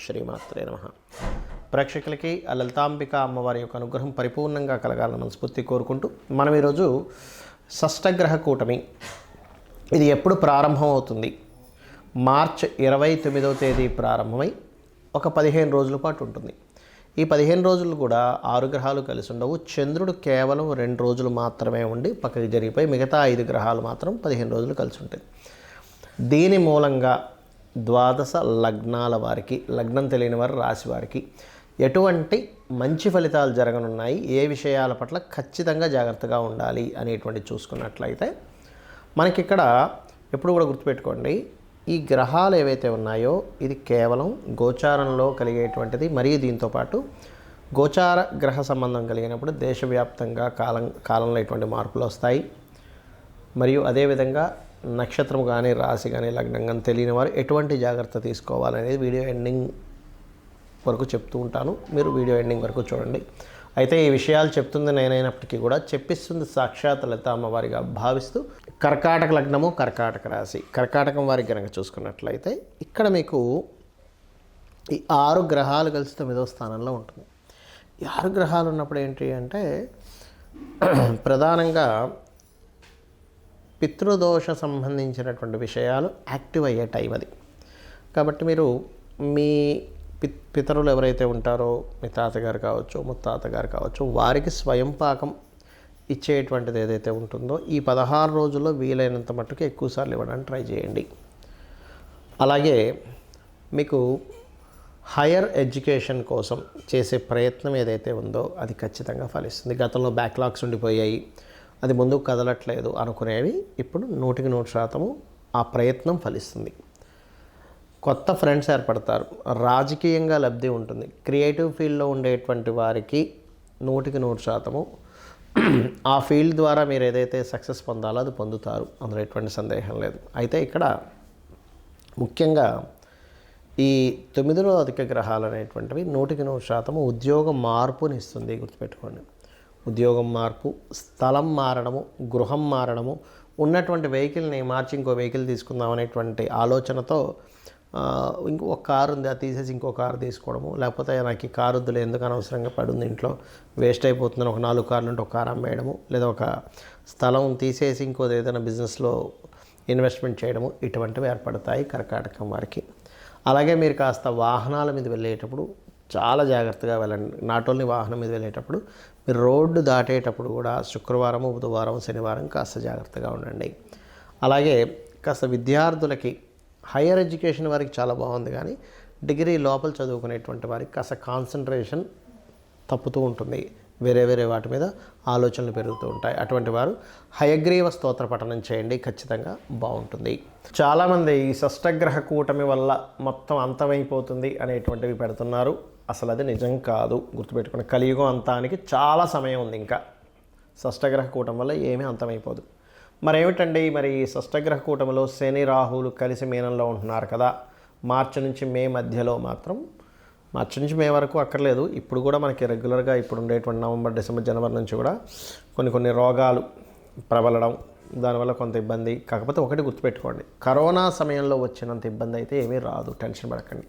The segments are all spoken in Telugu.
శ్రీమాత్రే నమ. ప్రేక్షకులకి ఆ లలితాంబిక అమ్మవారి యొక్క అనుగ్రహం పరిపూర్ణంగా కలగాలని మనస్ఫూర్తి కోరుకుంటూ మనం ఈరోజు షష్టగ్రహ కూటమి. ఇది ఎప్పుడు ప్రారంభం అవుతుంది? మార్చ్ ఇరవై తొమ్మిదవ తేదీ ప్రారంభమై ఒక పదిహేను రోజుల పాటు ఉంటుంది. ఈ పదిహేను రోజులు కూడా ఆరు గ్రహాలు కలిసి ఉండవు. చంద్రుడు కేవలం రెండు రోజులు మాత్రమే ఉండి పక్కకి జరిగిపోయి మిగతా ఐదు గ్రహాలు మాత్రం పదిహేను రోజులు కలిసి ఉంటాయి. దీని మూలంగా ద్వాదశ లగ్నాల వారికి లగ్నం తెలియని వారు రాశి వారికి ఎటువంటి మంచి ఫలితాలు జరగనున్నాయి? ఏ విషయాల పట్ల ఖచ్చితంగా జాగ్రత్తగా ఉండాలి అనేటువంటి చూసుకున్నట్లయితే మనకి ఇక్కడ ఎప్పుడు కూడా గుర్తుపెట్టుకోండి ఈ గ్రహాలు ఏవైతే ఉన్నాయో ఇది కేవలం గోచారంలో కలిగేటువంటిది. మరియు దీంతోపాటు గోచార గ్రహ సంబంధం కలిగినప్పుడు దేశవ్యాప్తంగా కాలం కాలంలో ఎటువంటి మార్పులు వస్తాయి. మరియు అదేవిధంగా నక్షత్రం కానీ రాశి కానీ లగ్నం కానీ తెలియని వారు ఎటువంటి జాగ్రత్త తీసుకోవాలనేది వీడియో ఎండింగ్ వరకు చెప్తూ ఉంటాను. మీరు వీడియో ఎండింగ్ వరకు చూడండి. అయితే ఈ విషయాలు చెప్తుంది నేనైనప్పటికీ కూడా చెప్పిస్తుంది సాక్షాత్ లలిత అమ్మవారిగా భావిస్తూ కర్కాటక లగ్నము కర్కాటక రాశి. కర్కాటకం వారికి కనుక చూసుకున్నట్లయితే ఇక్కడ మీకు ఈ ఆరు గ్రహాలు కలిసి తొమ్మిదో స్థానంలో ఉంటుంది. ఈ ఆరు గ్రహాలు ఉన్నప్పుడు ఏంటి అంటే ప్రధానంగా పితృదోష సంబంధించినటువంటి విషయాలు యాక్టివ్ అయ్యే టైం అది. కాబట్టి మీరు మీ పి పితరులు ఎవరైతే ఉంటారో మీ తాతగారు కావచ్చు ముత్తాతగారు కావచ్చు వారికి స్వయం పాకం ఇచ్చేటువంటిది ఏదైతే ఉంటుందో ఈ పదహారు రోజుల్లో వీలైనంత మట్టుకు ఎక్కువసార్లు ఇవ్వడానికి ట్రై చేయండి. అలాగే మీకు హయ్యర్ ఎడ్యుకేషన్ కోసం చేసే ప్రయత్నం ఏదైతే ఉందో అది ఖచ్చితంగా ఫలిస్తుంది. గతంలో బ్యాక్లాగ్స్ ఉండిపోయాయి. అది ముందుకు కదలట్లేదు అనుకునేవి ఇప్పుడు నూటికి నూరు శాతము ఆ ప్రయత్నం ఫలిస్తుంది. కొత్త ఫ్రెండ్స్ ఏర్పడతారు. రాజకీయంగా లబ్ధి ఉంటుంది. క్రియేటివ్ ఫీల్డ్లో ఉండేటువంటి వారికి నూటికి నూరు శాతము ఆ ఫీల్డ్ ద్వారా మీరు ఏదైతే సక్సెస్ పొందాలో అది పొందుతారు. అందులో ఎటువంటి సందేహం లేదు. అయితే ఇక్కడ ముఖ్యంగా ఈ తొమ్మిదిలో అధిక గ్రహాలు అనేటువంటివి నూటికి నూరు శాతము ఉద్యోగ మార్పుని ఇస్తుంది గుర్తుపెట్టుకోండి. ఉద్యోగం మార్పు స్థలం మారడము గృహం మారడము ఉన్నటువంటి వెహికల్ని మార్చి ఇంకో వెహికల్ తీసుకుందాం అనేటువంటి ఆలోచనతో ఇంకో కారు ఉంది అది తీసేసి ఇంకో కారు తీసుకోవడము. లేకపోతే నాకు ఈ కారు వద్దులే ఎందుకు అనవసరంగా పడింది ఇంట్లో వేస్ట్ అయిపోతుందని ఒక నాలుగు కార్లు ఉంటే ఒక కారు అమ్మేయడము. లేదా ఒక స్థలం తీసేసి ఇంకోది ఏదైనా బిజినెస్లో ఇన్వెస్ట్మెంట్ చేయడము. ఇటువంటివి ఏర్పడతాయి కర్కాటకం వారికి. అలాగే మీరు కాస్త వాహనాల మీద వెళ్ళేటప్పుడు చాలా జాగ్రత్తగా వెళ్ళండి. నాట్ ఓన్లీ వాహనం మీద వెళ్ళేటప్పుడు మీరు రోడ్డు దాటేటప్పుడు కూడా శుక్రవారం బుధవారం శనివారం కాస్త జాగ్రత్తగా ఉండండి. అలాగే కాస్త విద్యార్థులకి హయ్యర్ ఎడ్యుకేషన్ వారికి చాలా బాగుంది కానీ డిగ్రీ లోపల చదువుకునేటువంటి వారికి కాస్త కాన్సన్ట్రేషన్ తప్పుతూ ఉంటుంది. వేరే వేరే వాటి మీద ఆలోచనలు పెరుగుతూ ఉంటాయి. అటువంటి వారు హయగ్రీవ స్తోత్ర పఠనం చేయండి. ఖచ్చితంగా బాగుంటుంది. చాలామంది ఈ షష్టగ్రహ కూటమి వల్ల మొత్తం అంతమైపోతుంది అనేటువంటివి పెడుతున్నారు. అసలు అది నిజం కాదు గుర్తుపెట్టుకుని కలియుగం అంతానికి చాలా సమయం ఉంది ఇంకా. షష్టగ్రహ కూటం వల్ల ఏమీ అంతమైపోదు. మరి ఏమిటండి మరి ఈ షష్టగ్రహ కూటమిలో శని రాహులు కలిసి మీనంలో ఉంటున్నారు కదా. మార్చి నుంచి మే మధ్యలో మాత్రం మార్చి నుంచి మే వరకు అక్కర్లేదు. ఇప్పుడు కూడా మనకి రెగ్యులర్గా ఇప్పుడు ఉండేటువంటి నవంబర్ డిసెంబర్ జనవరి నుంచి కూడా కొన్ని కొన్ని రోగాలు ప్రబలడం దానివల్ల కొంత ఇబ్బంది. కాకపోతే ఒకటి గుర్తుపెట్టుకోండి. కరోనా సమయంలో వచ్చినంత ఇబ్బంది అయితే ఏమీ రాదు. టెన్షన్ పడకండి.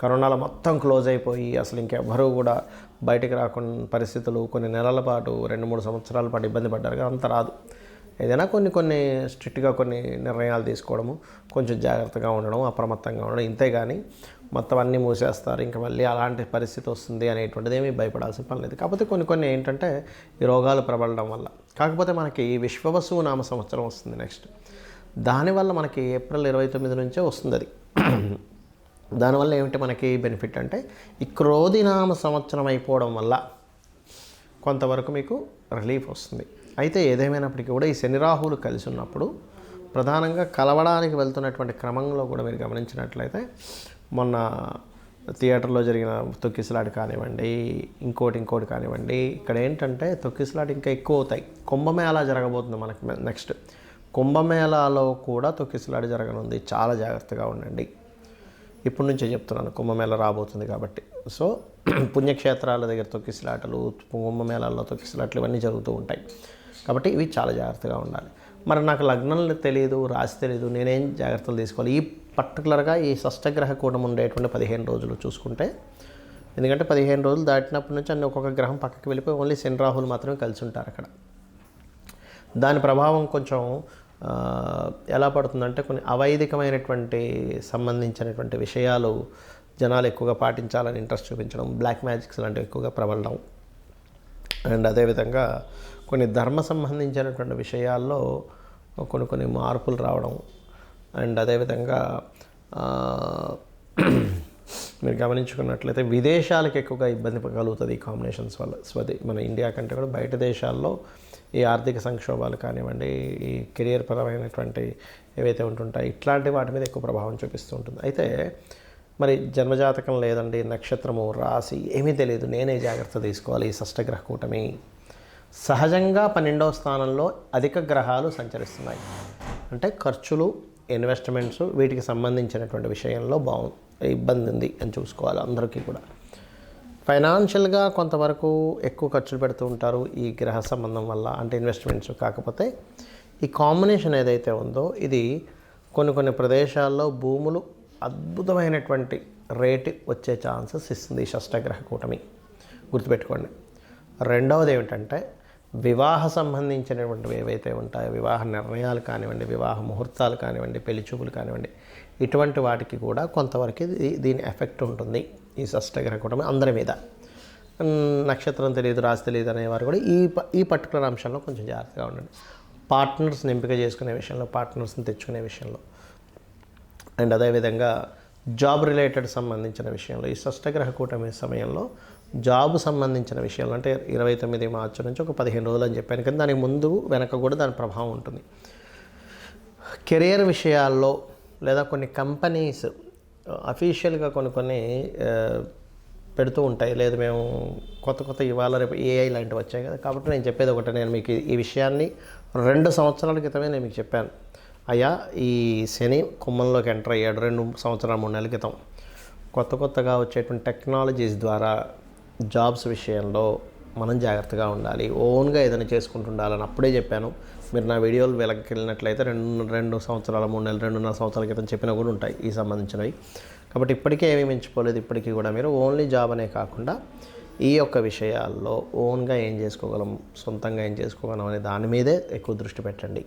కరోనాలో మొత్తం క్లోజ్ అయిపోయి అసలు ఇంకెవ్వరూ కూడా బయటికి రాకుండా పరిస్థితులు కొన్ని నెలల పాటు రెండు మూడు సంవత్సరాల పాటు ఇబ్బంది పడ్డారు. కానీ అంత రాదు. ఏదైనా కొన్ని కొన్ని స్ట్రిక్ట్గా కొన్ని నిర్ణయాలు తీసుకోవడము కొంచెం జాగ్రత్తగా ఉండడం అప్రమత్తంగా ఉండడం ఇంతే కానీ మొత్తం అన్నీ మూసేస్తారు. ఇంకా మళ్ళీ అలాంటి పరిస్థితి వస్తుంది అనేటువంటిది ఏమీ భయపడాల్సిన పని లేదు. కాకపోతే కొన్ని కొన్ని ఏంటంటే ఈ రోగాలు ప్రబలడం వల్ల. కాకపోతే మనకి విశ్వవసు నామ సంవత్సరం వస్తుంది నెక్స్ట్. దానివల్ల మనకి ఏప్రిల్ ఇరవై తొమ్మిది నుంచే వస్తుంది అది. దానివల్ల ఏమిటి మనకి బెనిఫిట్ అంటే ఈ క్రోధినామ సంవత్సరం అయిపోవడం వల్ల కొంతవరకు మీకు రిలీఫ్ వస్తుంది. అయితే ఏదేమైనప్పటికీ కూడా ఈ శని రాహువులు కలిసి ఉన్నప్పుడు ప్రధానంగా కలవడానికి వెళ్తున్నటువంటి క్రమంలో కూడా మీరు గమనించినట్లయితే మొన్న థియేటర్లో జరిగిన తొక్కిసలాట కానివ్వండి ఇంకోటి ఇంకోటి కానివ్వండి ఇక్కడ ఏంటంటే తొక్కిసలాట ఇంకా ఎక్కువ అవుతాయి. కుంభమేళ జరగబోతుంది మనకి నెక్స్ట్. కుంభమేళాలో కూడా తొక్కిసలాట జరగనుంది. చాలా జాగ్రత్తగా ఉండండి. ఇప్పటి నుంచే చెప్తున్నాను కుంభమేళ రాబోతుంది కాబట్టి. సో పుణ్యక్షేత్రాల దగ్గర తొక్కిసలాటలు కుంభమేళాల్లో తొక్కిసలాటలు ఇవన్నీ జరుగుతూ ఉంటాయి. కాబట్టి ఇవి చాలా జాగ్రత్తగా ఉండాలి. మరి నాకు లగ్నంలో తెలియదు రాసి తెలియదు నేనేం జాగ్రత్తలు తీసుకోవాలి? ఈ పర్టికులర్గా ఈ షష్టగ్రహ కూటం ఉండేటువంటి పదిహేను రోజులు చూసుకుంటే ఎందుకంటే పదిహేను రోజులు దాటినప్పటి నుంచి అన్ని ఒక్కొక్క గ్రహం పక్కకి వెళ్ళిపోయి ఓన్లీ శని రాహులు మాత్రమే కలిసి ఉంటారు అక్కడ. దాని ప్రభావం కొంచెం ఎలా పడుతుందంటే కొన్ని అవైదికమైనటువంటి సంబంధించినటువంటి విషయాలు జనాలు ఎక్కువగా పాటించాలని ఇంట్రెస్ట్ చూపించడం బ్లాక్ మ్యాజిక్స్ లాంటివి ఎక్కువగా ప్రబలడం. అండ్ అదేవిధంగా కొన్ని ధర్మ సంబంధించినటువంటి విషయాల్లో కొన్ని కొన్ని మార్పులు రావడం. అండ్ అదేవిధంగా మీరు గమనించుకున్నట్లయితే విదేశాలకు ఎక్కువగా ఇబ్బంది కలుగుతుంది ఈ కాంబినేషన్స్ వల్ల. స్వది మన ఇండియా కంటే కూడా బయట దేశాల్లో ఈ ఆర్థిక సంక్షోభాలు కానివ్వండి ఈ కెరియర్ పరమైనటువంటి ఏవైతే ఉంటుంటాయి ఇట్లాంటి వాటి మీద ఎక్కువ ప్రభావం చూపిస్తూ ఉంటుంది. అయితే మరి జన్మజాతకం లేదండి నక్షత్రము రాశి ఏమీ తెలియదు నేనే జాగ్రత్త తీసుకోవాలి ఈ షష్టగ్రహ కూటమి. సహజంగా పన్నెండవ స్థానంలో అధిక గ్రహాలు సంచరిస్తున్నాయి. అంటే ఖర్చులు ఇన్వెస్ట్మెంట్స్ వీటికి సంబంధించినటువంటి విషయంలో బాగు ఇబ్బంది ఉంది అని చూసుకోవాలి అందరికీ కూడా. ఫైనాన్షియల్గా కొంతవరకు ఎక్కువ ఖర్చులు పెడుతూ ఉంటారు ఈ గ్రహ సంబంధం వల్ల అంటే ఇన్వెస్ట్మెంట్స్ కాకపోతే. ఈ కాంబినేషన్ ఏదైతే ఉందో ఇది కొన్ని కొన్ని ప్రదేశాల్లో భూములు అద్భుతమైనటువంటి రేటు వచ్చే ఛాన్సెస్ ఇస్తుంది ఈ షష్టగ్రహ కూటమి. గుర్తుపెట్టుకోండి. రెండవది ఏమిటంటే వివాహ సంబంధించినటువంటివి ఏవైతే ఉంటాయో వివాహ నిర్ణయాలు కానివ్వండి వివాహ ముహూర్తాలు కానివ్వండి పెళ్ళి చూపులు కానివ్వండి ఇటువంటి వాటికి కూడా కొంతవరకు ఇది దీని ఎఫెక్ట్ ఉంటుంది ఈ షష్టగ్రహ కూటమి అందరి మీద. నక్షత్రం తెలియదు రాసి తెలియదు అనేవారు కూడా ఈ ప- ఈ పర్టికులర్ అంశంలో కొంచెం జాగ్రత్తగా ఉండండి. పార్ట్నర్స్ని ఎంపిక చేసుకునే విషయంలో పార్ట్నర్స్ని తెచ్చుకునే విషయంలో అండ్ అదేవిధంగా జాబ్ రిలేటెడ్ సంబంధించిన విషయంలో ఈ షష్టగ్రహ కూటమి సమయంలో జాబ్ సంబంధించిన విషయంలో అంటే ఇరవై తొమ్మిది మార్చి నుంచి ఒక పదిహేను రోజులు అని చెప్పాను కానీ దానికి ముందు వెనక కూడా దాని ప్రభావం ఉంటుంది. కెరియర్ విషయాల్లో లేదా కొన్ని కంపెనీస్ అఫీషియల్గా కొన్ని కొన్ని పెడుతూ ఉంటాయి. లేదు మేము కొత్త కొత్త ఇవాళ రేపు ఏఐ లాంటివి వచ్చాయి కదా. కాబట్టి నేను చెప్పేది ఒకటి నేను మీకు ఈ- విషయాన్ని రెండు సంవత్సరాల క్రితమే నేను మీకు చెప్పాను. అయ్యా ఈ శని కుమ్మంలోకి ఎంటర్ అయ్యాడు రెండు సంవత్సరాలు మూడు నెలల క్రితం. కొత్త కొత్తగా వచ్చేటువంటి టెక్నాలజీస్ ద్వారా జాబ్స్ విషయంలో మనం జాగ్రత్తగా ఉండాలి. ఓన్గా ఏదైనా చేసుకుంటుండాలని అప్పుడే చెప్పాను. మీరు నా వీడియోలు వెనక్కి వెళ్ళినట్లయితే రెండు రెండు సంవత్సరాల మూడు నెలలు రెండున్నర సంవత్సరాల క్రితం చెప్పినా కూడా ఉంటాయి ఈ సంబంధించినవి. కాబట్టి ఇప్పటికే ఏమీ మించిపోలేదు. ఇప్పటికీ కూడా మీరు ఓన్లీ జాబ్ అనే కాకుండా ఈ యొక్క విషయాల్లో ఓన్గా ఏం చేసుకోగలం సొంతంగా ఏం చేసుకోగలం అనే దాని మీదే ఎక్కువ దృష్టి పెట్టండి.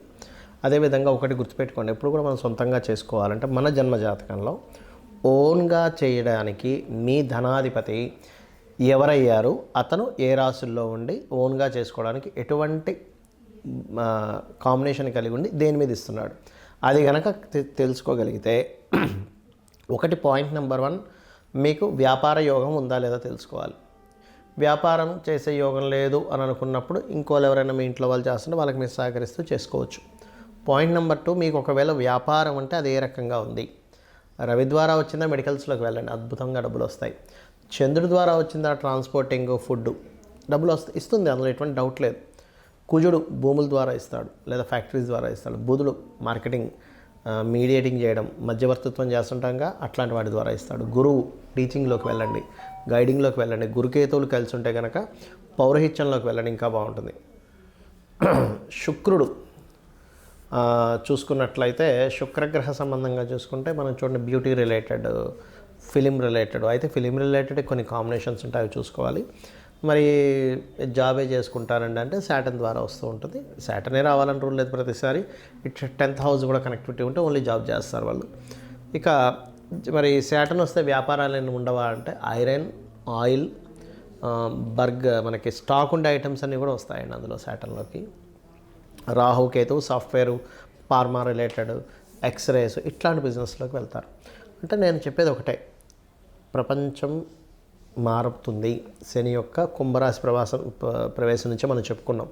అదేవిధంగా ఒకటి గుర్తుపెట్టుకోండి. ఎప్పుడు కూడా మనం సొంతంగా చేసుకోవాలంటే మన జన్మ జాతకంలో ఓన్గా చేయడానికి మీ ధనాధిపతి ఎవరయ్యారు? అతను ఏ రాశుల్లో ఉండి ఓన్గా చేసుకోవడానికి ఎటువంటి కాంబినేషన్ కలిగి ఉండి దేని మీద ఇస్తున్నాడు? అది కనుక తెలుసుకోగలిగితే ఒకటి పాయింట్ నెంబర్ వన్ మీకు వ్యాపార యోగం ఉందా లేదా తెలుసుకోవాలి. వ్యాపారం చేసే యోగం లేదు అని అనుకున్నప్పుడు ఇంకోళ్ళు ఎవరైనా మీ ఇంట్లో వాళ్ళు చేస్తుంటే వాళ్ళకి మీరు సహకరిస్తూ చేసుకోవచ్చు. పాయింట్ నెంబర్ టూ మీకు ఒకవేళ వ్యాపారం అంటే అది ఏ రకంగా ఉంది? రవి ద్వారా వచ్చిందా? మెడికల్స్లోకి వెళ్ళండి. అద్భుతంగా డబ్బులు వస్తాయి. చంద్రుడి ద్వారా వచ్చింది ఆ ట్రాన్స్పోర్టింగ్ ఫుడ్ డబ్బులు వస్తు ఇస్తుంది. అందులో ఎటువంటి డౌట్ లేదు. కుజుడు భూముల ద్వారా ఇస్తాడు లేదా ఫ్యాక్టరీస్ ద్వారా ఇస్తాడు. బుధుడు మార్కెటింగ్ మీడియేటింగ్ చేయడం మధ్యవర్తిత్వం చేస్తుంటాగా అట్లాంటి వాటి ద్వారా ఇస్తాడు. గురువు టీచింగ్లోకి వెళ్ళండి గైడింగ్లోకి వెళ్ళండి. గురుకేతువులు కలిసి ఉంటే కనుక పౌరహిత్యంలోకి వెళ్ళండి ఇంకా బాగుంటుంది. శుక్రుడు చూసుకున్నట్లయితే శుక్రగ్రహ సంబంధంగా చూసుకుంటే మనం చూడండి బ్యూటీ రిలేటెడ్ ఫిలిం రిలేటెడ్ అయితే ఫిలిం రిలేటెడ్ కొన్ని కాంబినేషన్స్ ఉంటాయి అవి చూసుకోవాలి. మరి జాబే చేసుకుంటారండి అంటే శాటన్ ద్వారా వస్తూ ఉంటుంది. శాటనే రావాలని రూల్ లేదు ప్రతిసారి. ఇట్ టెన్త్ హౌస్ కూడా కనెక్టివిటీ ఉంటే ఓన్లీ జాబ్ చేస్తారు వాళ్ళు. ఇక మరి శాటన్ వస్తే వ్యాపారాలు ఏమి ఉండవా అంటే ఐరన్ ఆయిల్ బర్గ్ మనకి స్టాక్ ఉండే ఐటమ్స్ అన్నీ కూడా వస్తాయండి అందులో శాటన్లోకి Rahu Ketu software pharma related x rays ఇట్లాంటి బిజినెస్లోకి వెళ్తారు. అంటే నేను చెప్పేది ఒకటే. ప్రపంచం మారుతుంది. శని యొక్క కుంభరాశి ప్రవాసం ప్రవేశం నుంచి మనం చెప్పుకున్నాం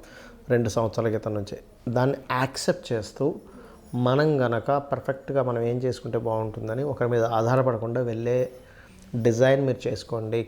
రెండు సంవత్సరాల క్రితం నుంచి. దాన్ని యాక్సెప్ట్ చేస్తూ మనం గనక పర్ఫెక్ట్గా మనం ఏం చేసుకుంటే బాగుంటుందని ఒకరి మీద ఆధారపడకుండా వెళ్ళే డిజైన్ మీరు చేసుకోండి.